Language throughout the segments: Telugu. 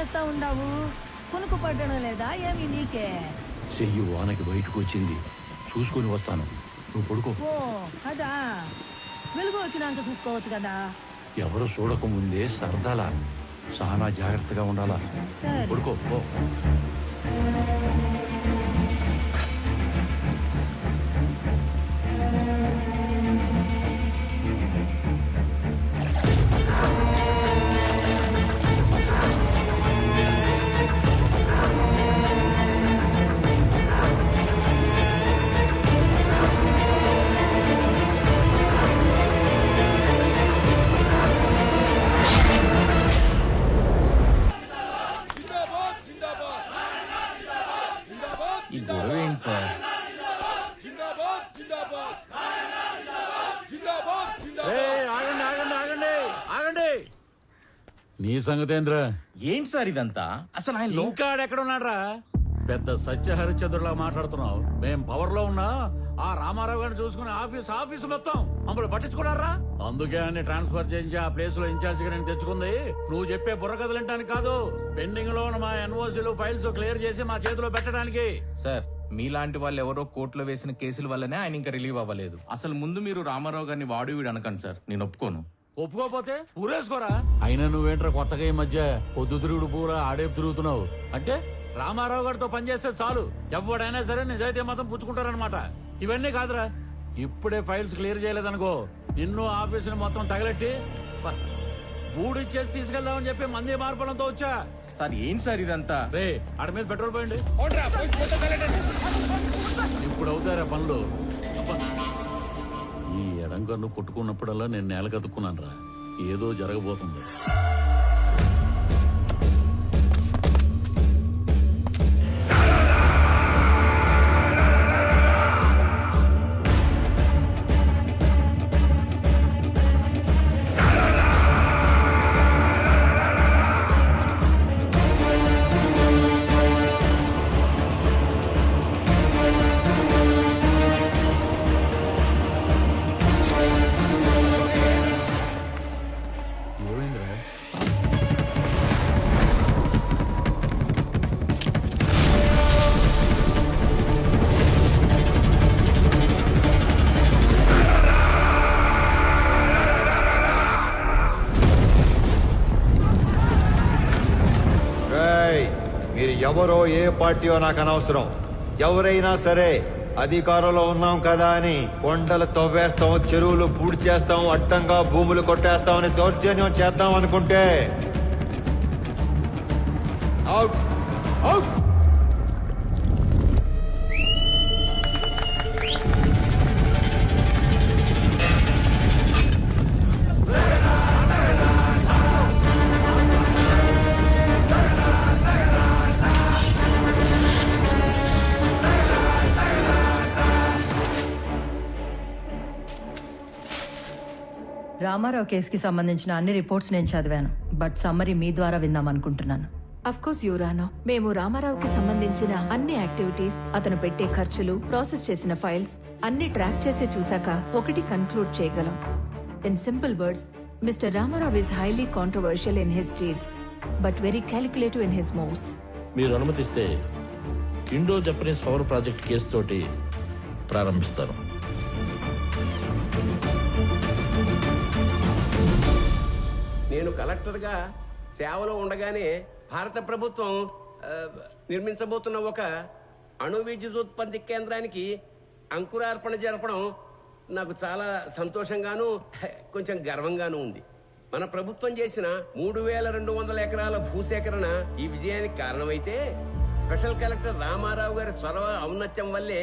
ఉండవు? కునుకు పట్టడం లేదా? ఏమి నీకే? చెయ్యి వానకి బయటకు వచ్చింది. చూసుకొని వస్తాను. నువ్వు పడుకో. ఓ అదా. వెలుగు వచ్చినాక చూసుకోవచ్చు కదా. ఎవరు చూడకముందే సరదాలా? చాలా జాగ్రత్తగా ఉండాలా? సరే. పడుకో పో. ఈ గొడవ ఏంటి సార్ ఏయ్, ఆగండి ఆగండి ఆగండి ఆగండి. నీ సంగతేంద్ర? ఏంటి సార్ ఇదంతా? అసలు ఆయన లో- ఇంకా ఎక్కడ ఉన్నాడ్రా? పెద్ద సత్య హరిశ్చంద్రులా మాట్లాడుతున్నావు. మేం పవర్లో ఉన్నా ఆ రామారావు గారిని చూసుకుని ఆఫీస్ ఆఫీస్ మొత్తం మమ్మల్ని పట్టించుకున్నారా? అందుకే అన్ని ట్రాన్స్ఫర్ చేయించి ఆ ప్లేస్లో ఇన్ఛార్జ్గా నేను తెచ్చుకుంది. నువ్వు చెప్పే బుర్ర కదలంటానికి కాదు. పెండింగ్లో ఉన్న మా ఎన్ఓసీలు ఫైల్స్ క్లియర్ చేసి మా చేతిలో పెట్టడానికి. సార్ మీలాంటి వాళ్ళు ఎవరో కోర్టులో వేసిన కేసుల వల్లనే ఆయన ఇంకా రిలీవ్ అవ్వలేదు. అసలు ముందు మీరు రామారావు గారిని వాడు వీడు అనకండి సార్. నేను ఒప్పుకోను. ఒప్పుకోపోతే ఊరేసుకోరా? అయినా నువ్వేంట్రా కొత్తగా ఈ మధ్య పొద్దు తిరుగుడు పూరా ఆడేపు తిరుగుతున్నావు? అంటే రామారావు గారితో పనిచేస్తే చాలు. ఎవడైనా సరే నిజాయితీ మాత్రం పుచ్చుకుంటారనమాట ఇవన్నీ కాదురా. ఇప్పుడే ఫైల్స్ క్లియర్ చేయలేదనుకో నిన్ను ఆఫీసుని మొత్తం తగలెట్టి బూడిచ్చేసి తీసుకెళ్దామని చెప్పి మంది మార్పులంతో వచ్చా. సార్ ఏంటి సార్ ఇదంతా? రే ఆడ మీద పెట్రోల్ పోయండి. ఇప్పుడు అవుతారా పనులు? అబ్బా. ఈ ఎడం కన్ను కొట్టుకున్నప్పుడల్లా నేను నేల కతుక్కున్నాను రా ఏదో జరగబోతుంది. ఎవరో ఏ పార్టీయో నాకు అనవసరం. ఎవరైనా సరే అధికారంలో ఉన్నాం కదా అని కొండలు తవ్వేస్తాం చెరువులు పూడి చేస్తాం అడ్డంగా భూములు కొట్టేస్తామని దౌర్జన్యం చేద్దాం అనుకుంటే. అవుట్. అవుట్. రామారావు కేసుకి సంబంధించిన అన్ని రిపోర్ట్స్ నేను చదివాను. బట్ సమ్మరీ మీ ద్వారా విందాం అనుకుంటున్నాను. అఫ్ కోర్స్ యువరానో మేము రామారావుకి సంబంధించిన అన్ని యాక్టివిటీస్ అతను పెట్టే ఖర్చులు ప్రాసెస్ చేసిన ఫైల్స్ అన్ని ట్రాక్ చేసి చూశాక ఒకటి కన్క్లూడ్ చేయగలం. In simple words mister Ramarao is highly controversial in his deeds but very calculative in his moves మీరు అనుమతిస్తే Indo Japanese power project case తోటి ప్రారంభిస్తాను. కలెక్టర్గా సేవలో ఉండగానే భారత ప్రభుత్వం నిర్మించబోతున్న ఒక అణు విద్యుత్ ఉత్పత్తి కేంద్రానికి అంకురార్పణ జరపడం నాకు చాలా సంతోషంగాను కొంచెం గర్వంగాను ఉంది. మన ప్రభుత్వం చేసిన మూడు వేల రెండు వందల ఎకరాల భూసేకరణ ఈ విజయానికి కారణమైతే స్పెషల్ కలెక్టర్ రామారావు గారి చొరవ ఔన్నత్యం వల్లే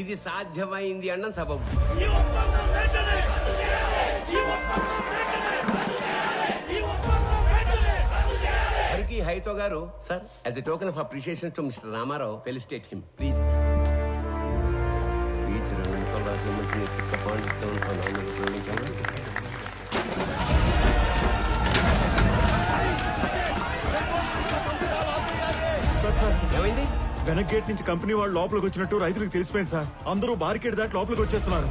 ఇది సాధ్యమైంది అన్న సబబు. హరికి హైతో గారు sir as a token of appreciation to mister Ramarao felicitate him please beach రాసిన పాండిత్యం ఉపయోగించాను సార్ సార్ ఏమైంది? వెనక్ గేట్ నుంచి కంపెనీ వాళ్ళు లోపలికి వచ్చినట్టు రైతులకు తెలిసిపోయింది సార్. అందరూ బారికేడ్ దాటి లోపలికి వచ్చేస్తున్నారు.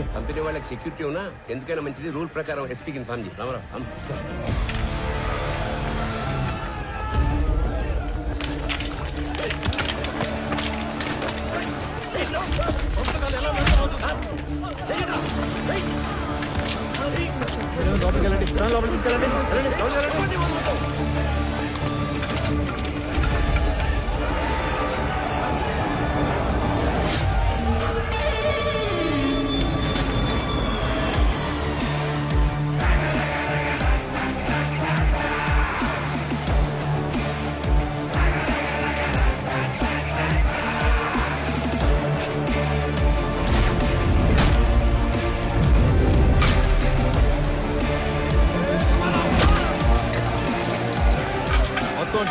ఇదిగో, కంపెనీ వాళ్ళకి సెక్యూరిటీ ఉన్నా ఎందుకైనా మంచిది రూల్ ప్రకారం ఎస్పీకి ఇన్ఫార్మ్ చేయి. రామారావు అమ్. లోపలికి వెళ్ళండి. లోపలికి తీసుకెళ్ళండి.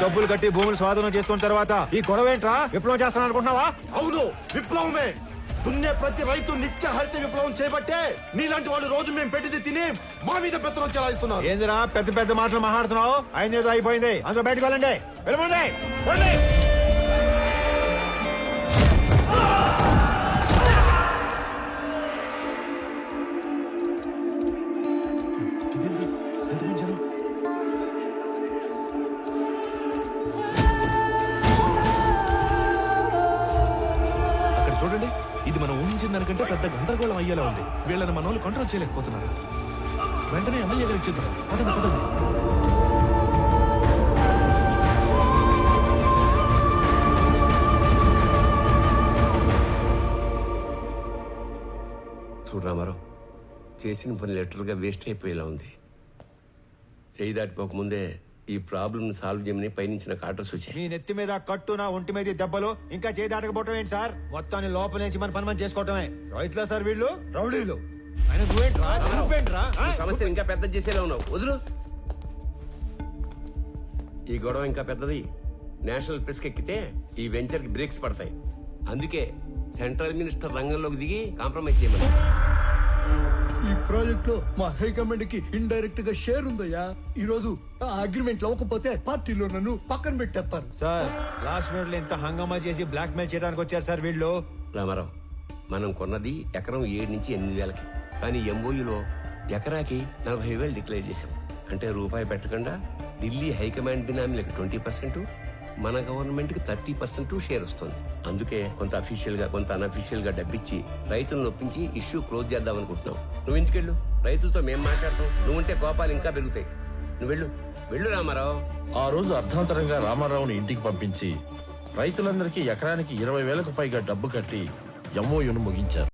డబ్బులు కట్టి భూములు స్వాధీనం చేసుకున్న తర్వాత ఈ గొడవ ఏంట్రా విప్లవం చేస్తాను అనుకుంటున్నావా? అవును విప్లవమే. దున్నే ప్రతి రైతు నిత్య హరిత విప్లవం చేపట్టే. నీలాంటి వాళ్ళు రోజు మేము పెట్టింది తిని మా మీద పెత్తనం చెలాయిస్తున్నారు. ఏందిరా పెద్ద పెద్ద మాటలు మాట్లాడుతున్నావు? అయింది ఏదో అయిపోయింది. అందరూ బయటకు వెళ్ళండి. వెళ్ళమండి ఊహించిన దానికంటే పెద్ద గందరగోళం అయ్యేలా ఉంది. వీళ్ళని మన వాళ్ళు కంట్రోల్ చేయలేకపోతున్నారు. వెంటనే ఎమ్మెల్యే గారికి ఇచ్చేద్దాం పదండి పదండి. చూడు రామారావు చేసిన పని లెటర్గా వేస్ట్ అయిపోయేలా ఉంది. చేయి దాటిపోకముందే ఈ ప్రాబ్లమ్ సాల్వ్ చేయమని పైనుంచి నాకు ఆర్డర్స్ వచ్చాయి. మీ నెత్తి మీద కట్టు నా ఒంటి మీద దెబ్బలు ఇంకా చేయి దాటకపోవటం ఏంటి సార్? మొత్తాన్ని లోపల నుంచి మన పని మనం చేసుకోవటమే. రైతులా సార్ వీళ్ళు? రౌడీలు. ఆయన నువ్వేంట్రా? నువ్వేంట్రా? సమస్యను ఇంకా పెద్ద చేసేలా ఉన్నావు. వదులు. ఈ గొడవ ఇంకా పెద్దది. నేషనల్ ప్రెస్ ఎక్కితే ఈ వెంచర్కి బ్రేక్స్ పడతాయి. అందుకే సెంట్రల్ మినిస్టర్ రంగంలోకి దిగి కాంప్రమైజ్ చేయమని. ఈ ప్రాజెక్ట్లో మా హైకమాండ్కి ఇండైరెక్ట్గా షేర్ ఉందయ్యా. ఈ రోజు ఆ అగ్రిమెంట్ అవ్వకపోతే పార్టీలో నన్ను పక్కన పెట్టేస్తారు. సార్ లాస్ట్ మినిట్లో ఇంత హంగామా చేసి బ్లాక్ మెయిల్ చేయడానికి వచ్చారు సార్ వీళ్ళు? రామారావు మనం కొన్నది ఎకరం ఏడు నుంచి ఎనిమిది వేలకి. కానీ ఎంఓయూలో ఎకరాకి నలభై వేలు డిక్లేర్ చేశాం. అంటే రూపాయి పెట్టకుండా ఢిల్లీ హైకమాండ్ బినామీలకు ట్వంటీ పర్సెంట్ మన గవర్నమెంట్కి థర్టీ పర్సెంట్ షేర్ వస్తుంది. అందుకే కొంత అఫీషియల్గా కొంత అన్అఫీషియల్గా డబ్బిచ్చి రైతులను ఒప్పించి ఇష్యూ క్లోజ్ చేద్దాం అనుకుంటున్నాం. నువ్వు ఇంటికెళ్ళు రైతులతో మేం మాట్లాడతాం. నువ్వుంటే కోపాలు ఇంకా పెరుగుతాయి. నువ్వు వెళ్ళు. వెళ్ళు రామారావు. ఆ రోజు అర్థాంతరంగా రామారావుని ఇంటికి పంపించి రైతులందరికీ ఎకరానికి ఇరవై వేలకు పైగా డబ్బు కట్టి ఎంఓయును ముగించారు.